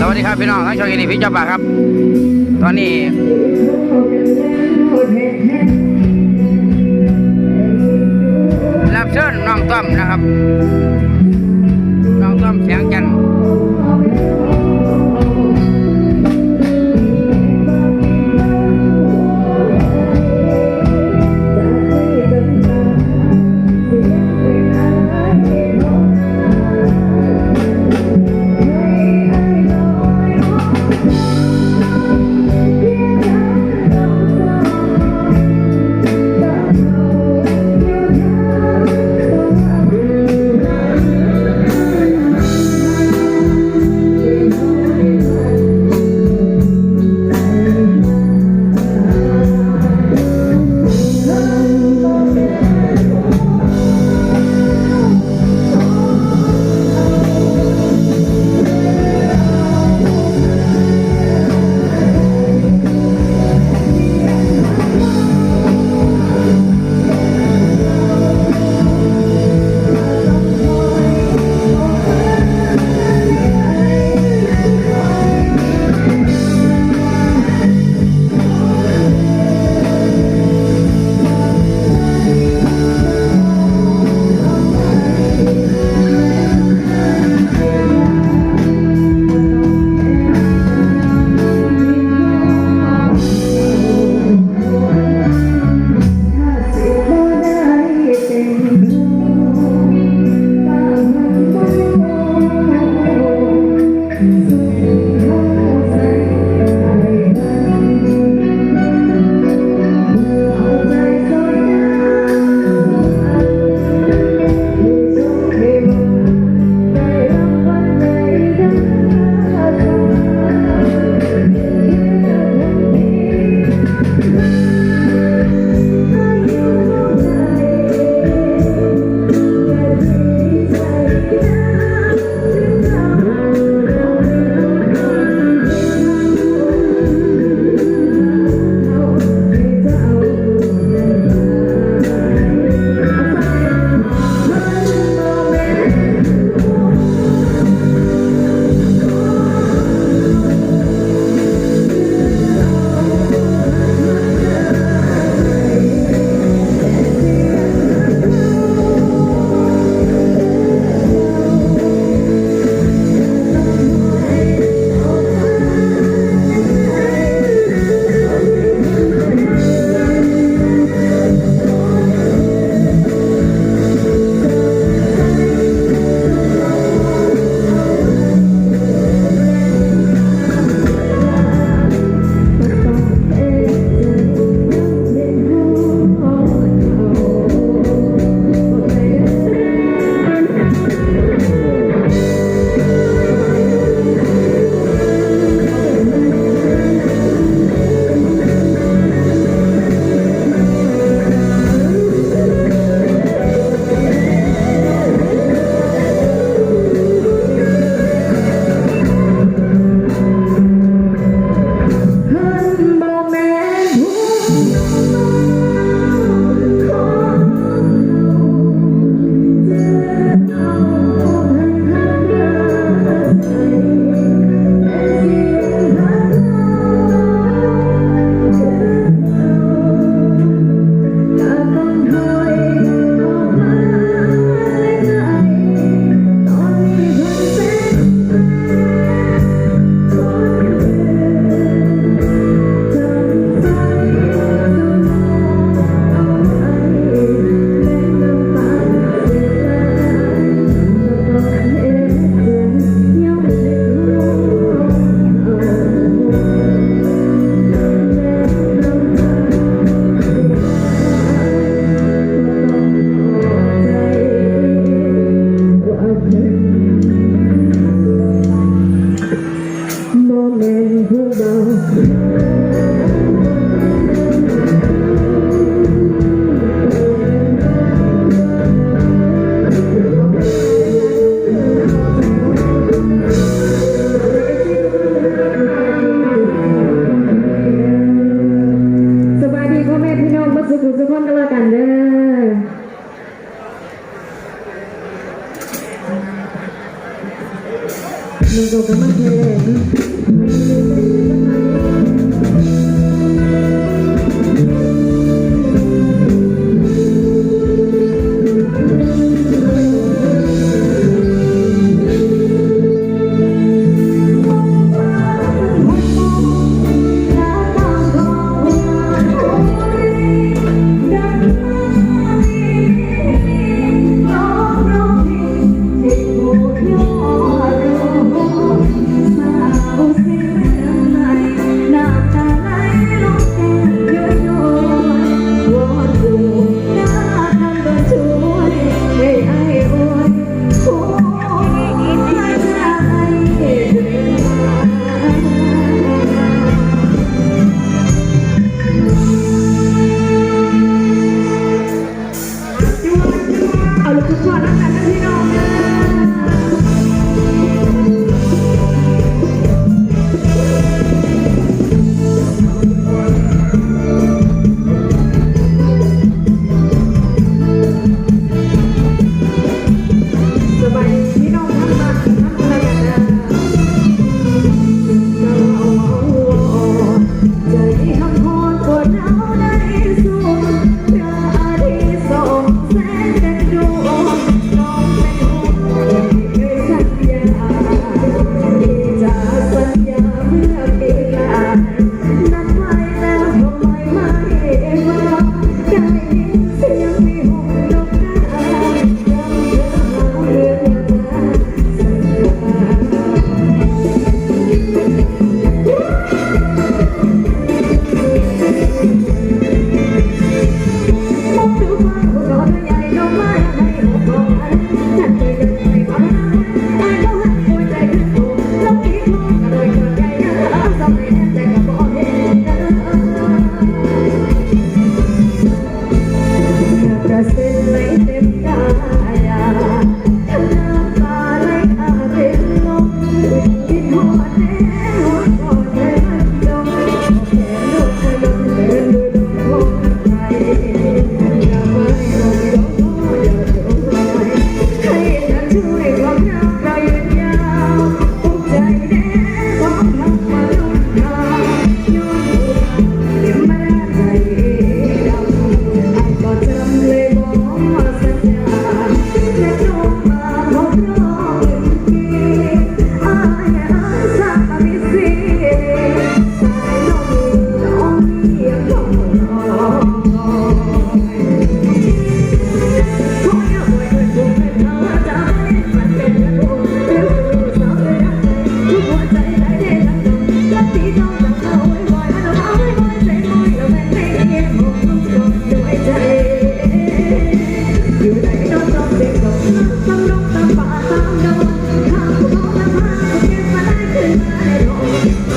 สวัสดีครับพี่น้องทั้งชาวอินดีพี่เจ้าป่าครับ ตอนนี้รับเชิญน้องต้อมนะครับ น้องต้อมเสียงจันทร์ Deus.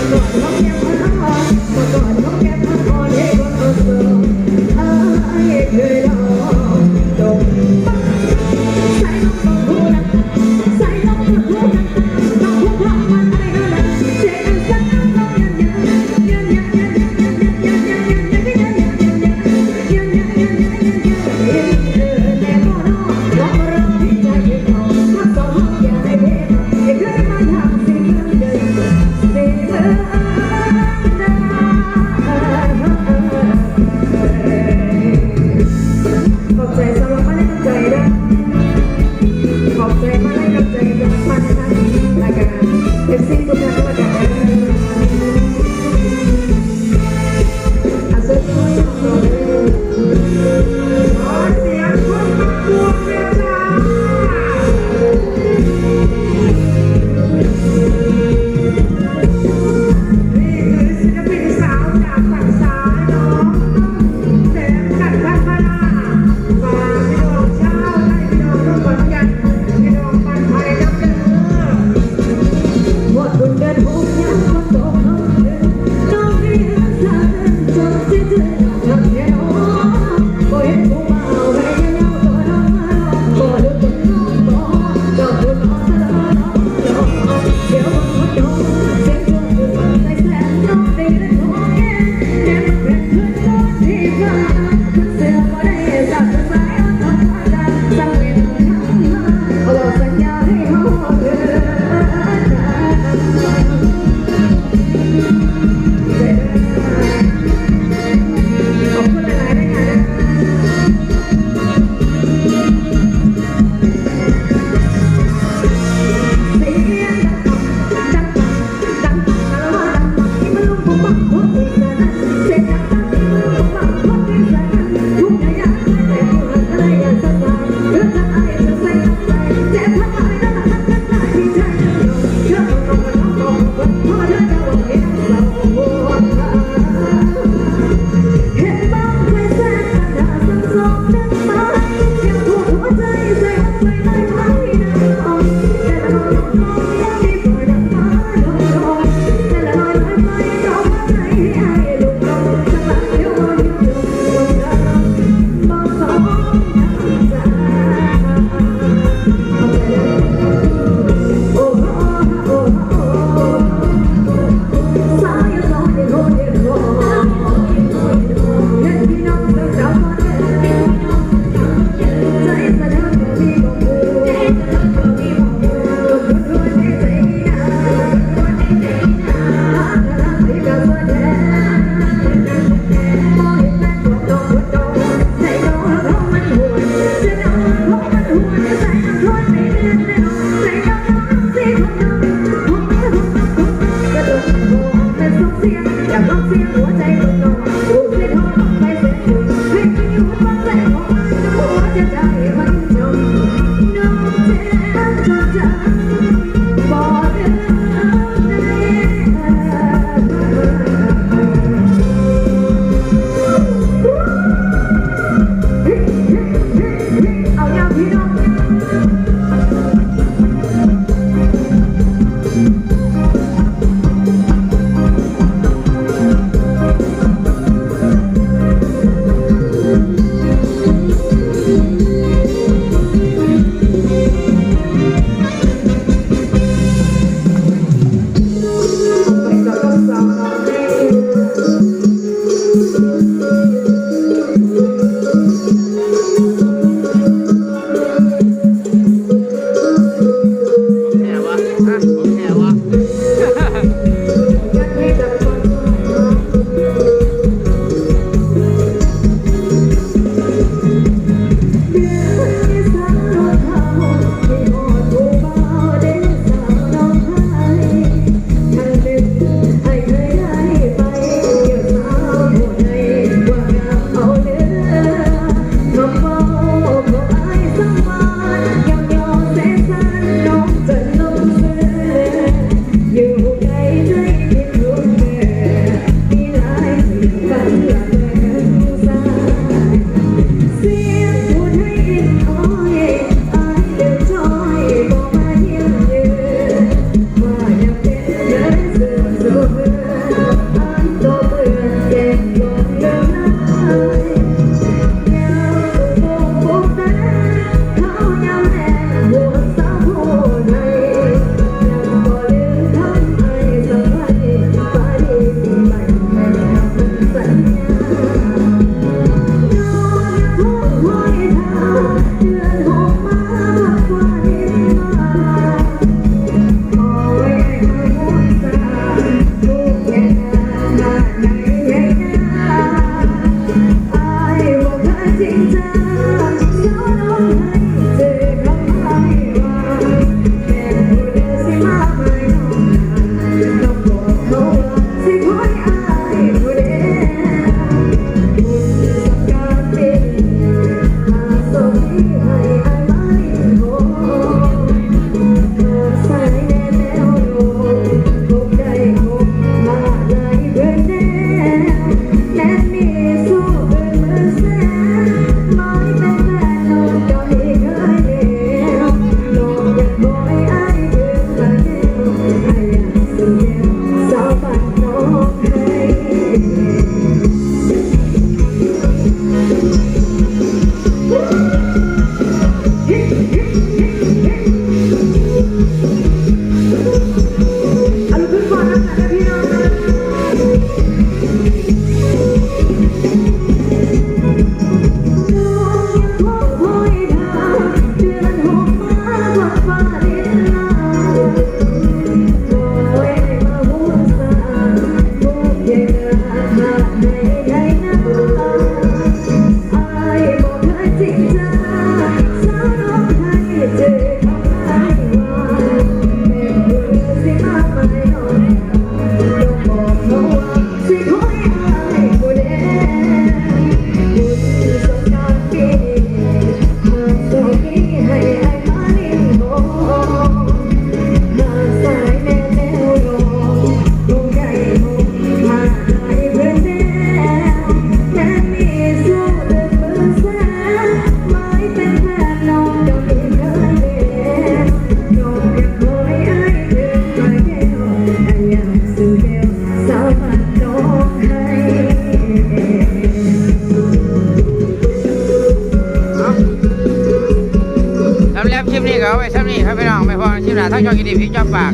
ี้ก็ไว้ซ้ำนี้ให้พี่น้องไปฟังชิมหน้าทั้งช่องกินดีพี่จอมปาก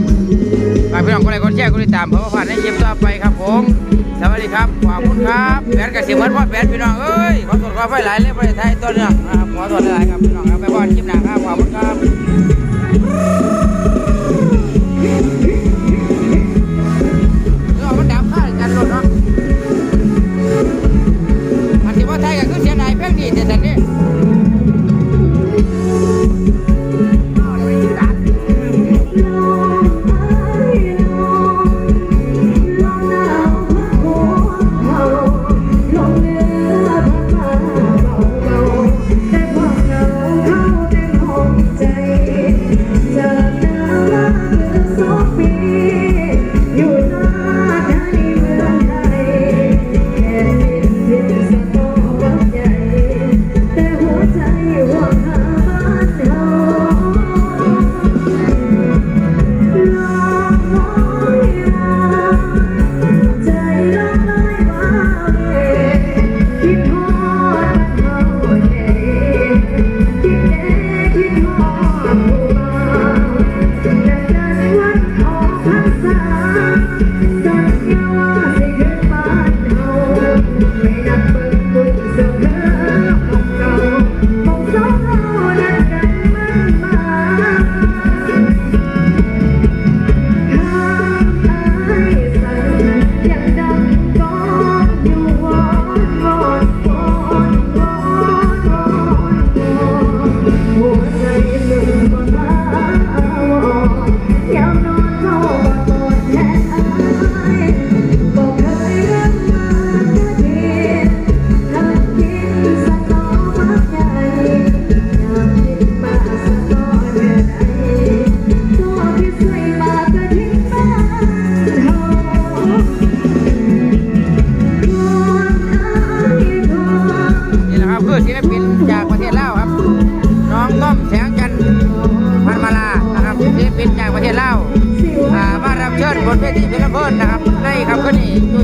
ฝากพี่น้องกดไลค์กดแชร์กดติดตามเพื่อผ่านในคลิปต่อไปครับผมสวัสดีครับขอบคุณครับแบนกับเสียงเหมือนพ่อแบนพี่น้องเอ้ยขอตรวจขอไฟหลายเลยประเทศไทยต้นเรื่องขอตรวจหลายครับพี่น้องครับไปพ่อคลิปหน้าครับขอบคุณครับเรื่องมันดับค่ากันรถเนาะอันที่ว่าไทยก็คือเสียดายเพียงนี้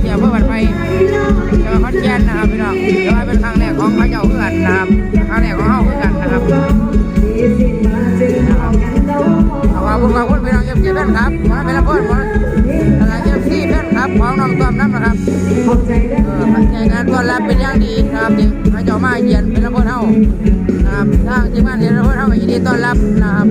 นี้อยู่ที่อวันไพจังหวัดขอนแก่นนะครับพี่น้องถือว่าเป็นครั้งแรกของเขาเจ้าเพื่อนนะครับครั้งแรกของเฮาเพื่อนนะครับที่สิ้นมาจึงเอากันเดาขอบคุณขอบคุณพี่น้องเอฟซีแฟนครับขอให้เป็นละเพื่อนขอให้เอฟซีแฟนครับของน้องต้อมน้ำนะครับขอบใจเด้เอออมันงานต้อนรับเป็นอย่างดีนะครับที่เขาเจ้ามาเยียนเป็นละเพื่อนเฮานะครับทางทีมงานเรียนละเพื่อนเฮาก็ยินดีต้อนรับนะครับ